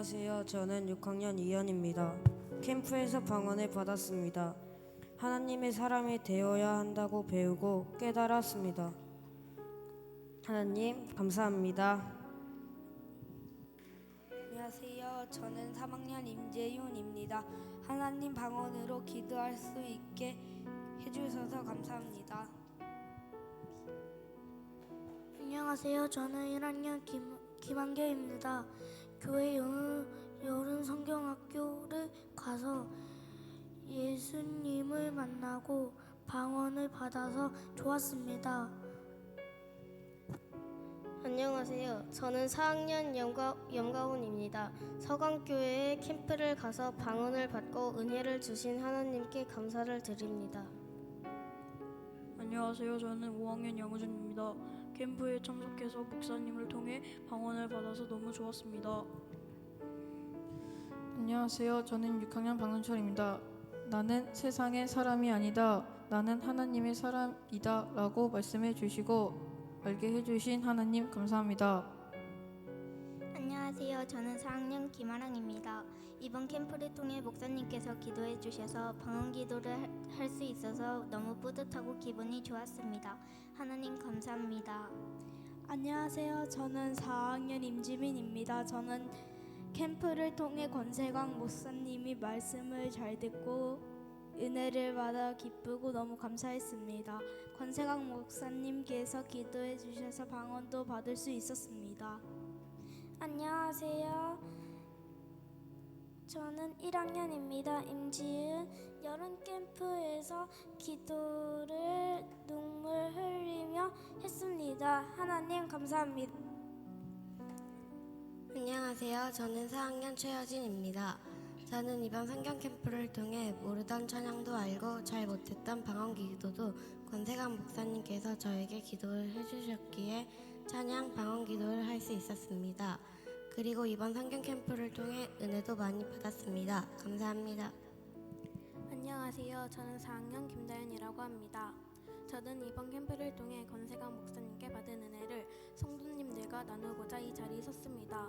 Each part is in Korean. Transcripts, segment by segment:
안녕하세요. 저는 6학년 2연입니다. 캠프에서 방언을 받았습니다. 하나님의 사람이 되어야 한다고 배우고 깨달았습니다. 하나님, 감사합니다. 안녕하세요. 저는 3학년 임재윤입니다. 하나님 방언으로 기도할 수 있게 해주셔서 감사합니다. 안녕하세요. 저는 1학년 김, 김한결입니다. 교회 여름, 성경학교를 가서 예수님을 만나고 방언을 받아서 좋았습니다. 안녕하세요. 저는 4학년 염가, 염가훈입니다. 서강교회에 캠프를 가서 방언을 받고 은혜를 주신 하나님께 감사를 드립니다. 안녕하세요. 저는 5학년 양우준입니다. 캠프에 참석해서 목사님을 통해 방언을 받아서 너무 좋았습니다. 안녕하세요. 저는 6학년 박문철입니다. 나는 세상의 사람이 아니다. 나는 하나님의 사람이다. 라고 말씀해 주시고 알게 해 주신 하나님 감사합니다. 안녕하세요. 저는 4학년 김아랑입니다. 이번 캠프를 통해 목사님께서 기도해 주셔서 방언 기도를 할 수 있어서 너무 뿌듯하고 기분이 좋았습니다. 하나님 감사합니다. 안녕하세요. 저는 4학년 임지민입니다. 저는 캠프를 통해 권세광 목사님이 말씀을 잘 듣고 은혜를 받아 기쁘고 너무 감사했습니다. 권세광 목사님께서 기도해 주셔서 방언도 받을 수 있었습니다. 안녕하세요. 저는 1학년입니다. 임지은 여름 캠프에서 기도를 눈물 흘리며 했습니다. 하나님 감사합니다. 안녕하세요. 저는 4학년 최여진입니다. 저는 이번 성경 캠프를 통해 모르던 찬양도 알고 잘 못했던 방언 기도도 권세감 목사님께서 저에게 기도를 해주셨기에 찬양 방언 기도를 할 수 있었습니다. 그리고 이번 성경 캠프를 통해 은혜도 많이 받았습니다. 감사합니다. 안녕하세요. 저는 4학년 김다연이라고 합니다. 저는 이번 캠프를 통해 권세강 목사님께 받은 은혜를 성도님들과 나누고자 이 자리에 섰습니다.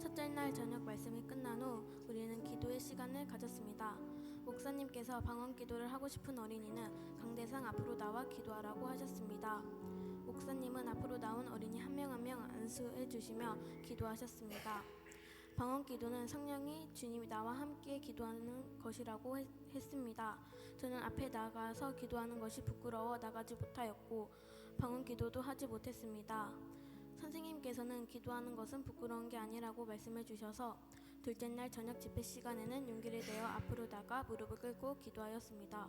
첫째 날 저녁 말씀이 끝난 후 시간을 가졌습니다. 목사님께서 방언 기도를 하고 싶은 어린이는 강대상 앞으로 나와 기도하라고 하셨습니다. 목사님은 앞으로 나온 어린이 한 명 한 명 안수해 주시며 기도하셨습니다. 방언 기도는 성령이 주님이 나와 함께 기도하는 것이라고 했, 했습니다. 저는 앞에 나가서 기도하는 것이 부끄러워 나가지 못하였고 방언 기도도 하지 못했습니다. 선생님께서는 기도하는 것은 부끄러운 게 아니라고 말씀해 주셔서 둘째 날 저녁 집회 시간에는 용기를 내어 앞으로 나가 무릎을 꿇고 기도하였습니다.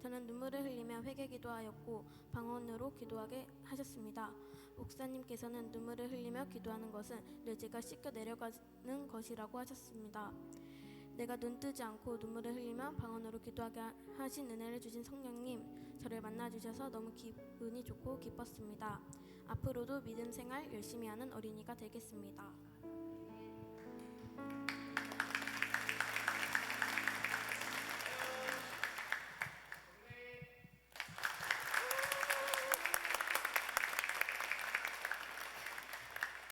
저는 눈물을 흘리며 회개 기도하였고 방언으로 기도하게 하셨습니다. 목사님께서는 눈물을 흘리며 기도하는 것은 뇌제가 씻겨 내려가는 것이라고 하셨습니다. 내가 눈 뜨지 않고 눈물을 흘리며 방언으로 기도하게 하신 은혜를 주신 성령님 저를 만나 주셔서 너무 기분이 좋고 기뻤습니다. 앞으로도 믿음 생활 열심히 하는 어린이가 되겠습니다.